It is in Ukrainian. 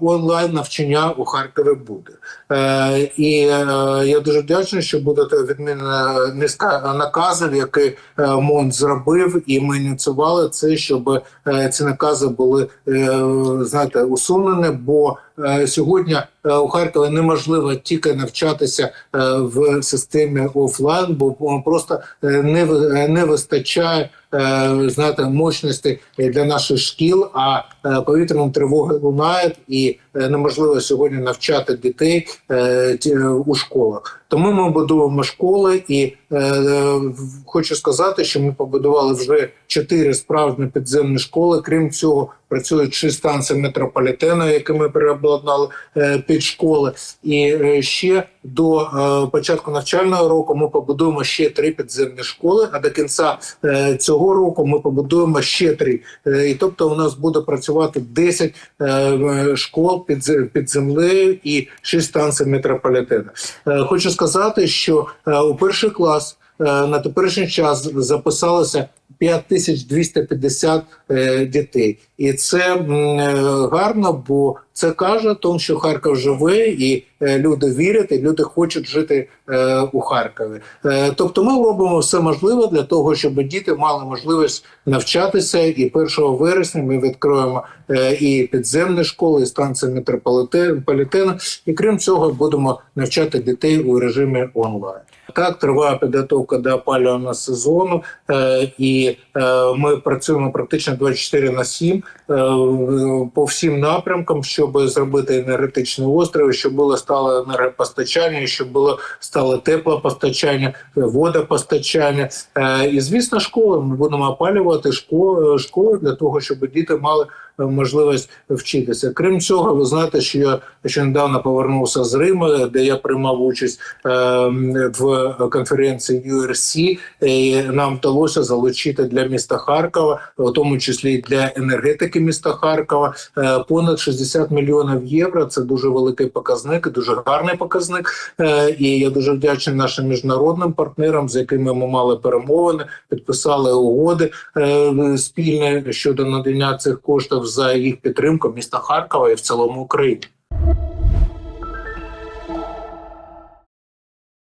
онлайн навчання у Харкові буде. Е, і е, я дуже вдячний, що буде відмінена низка наказів, які е, МОН зробив, і ми ініціювали це, щоб е, ці накази були е, знаєте, усунені. Бо сьогодні е, у Харкові неможливо тільки навчатися е, в системі офлайн, бо просто е, не не вистачає знати мощності для наших шкіл. А повітряна тривога лунають, і е, неможливо сьогодні навчати дітей е, ті- у школах. Тому ми будуємо школи, і е, е, хочу сказати, що ми побудували вже чотири справжні підземні школи. Крім цього, працюють шість станцій метрополітену, які ми переобладнали е, під школи. І е, ще до е, початку навчального року ми побудуємо ще три підземні школи. А до кінця е, цього року ми побудуємо ще три. Е, і тобто, у нас буде працювати 10 е, школ під, під землею і 6 станцій метрополітену. Е, Хочу сказати, що у перший клас на теперішній час записалося 5250 е, дітей, і це е, гарно, бо це каже тому, що Харків живе, і е, люди вірять, і люди хочуть жити у Харкові. Тобто, ми робимо все можливе для того, щоб діти мали можливість навчатися. І 1 вересня ми відкроємо е, і підземні школи, і станції метрополітену. І крім цього, будемо навчати дітей у режимі онлайн. Так триває підготовка до опалювального сезону, е, і е, ми працюємо практично 24 на 7 е, по всім напрямкам, щоб зробити енергетичний острів, щоб було стало енергопостачання, щоб було стало теплопостачання, водопостачання. Е, і звісно, школи ми будемо опалювати школи, для того, щоб діти мали можливість вчитися. Крім цього, ви знаєте, що я ще недавно повернувся з Риму, де я приймав участь в конференції URC, і нам вдалося залучити для міста Харкова, у тому числі і для енергетики міста Харкова, е, понад 60 мільйонів євро. Це дуже великий показник, дуже гарний показник. Е, І я дуже вдячний нашим міжнародним партнерам, з якими ми мали перемовини, підписали угоди е, спільні щодо надання цих коштів за їх підтримку міста Харкова і в цілому України.